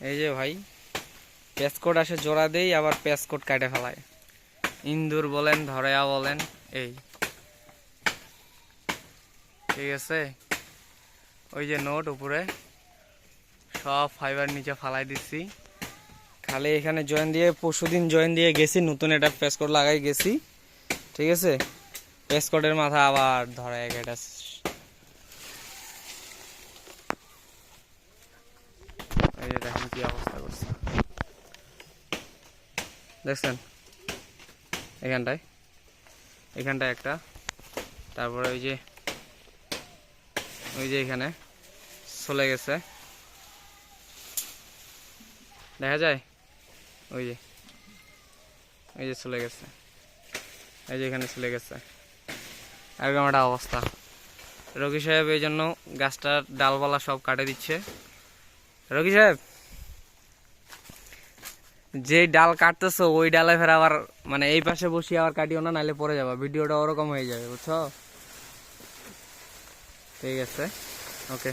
এই যে ভাই পেসকোট আসে জোড়া দেই, আবার পেসকোট কাটে ফেলায়। ইন্দুর বলেন, ধরেয়া বলেন, এই। ঠিক আছে? ওই যে নোট উপরে, সব ফাইবার নিচে ফালাই দিচ্ছি খালি এখানে জয়েন দিয়ে, পরশু দিন জয়েন দিয়ে গেছি, নতুন একটা পেসকোট লাগাই গেছি। ঠিক আছে? পেসকোটের মাথা আবার ধরে এটা এই যে দেখেন কি অবস্থা করছে দেখছেন এখানটায়। এখানটায় একটা। তারপরে ওই যে ওই যে এখানে চলে গেছে। দেখা যায়? ওই যে ওই যে চলে গেছে। এই যে এখানে চলে গেছে। এরকম একটা অবস্থা। রকি সাহেব এই জন্য গাছটার ডালপালা সব কাটে দিচ্ছে। রকি সাহেব! যে ডাল কাটতেছো, ওই ডালে ফের আবার মানে এই পাশে বসিয়ে আবার কাটিও না নাহলে পরে যাবে। ভিডিওটা ওরকম হয়ে যাবে, বুঝছ? ঠিক আছে, ওকে।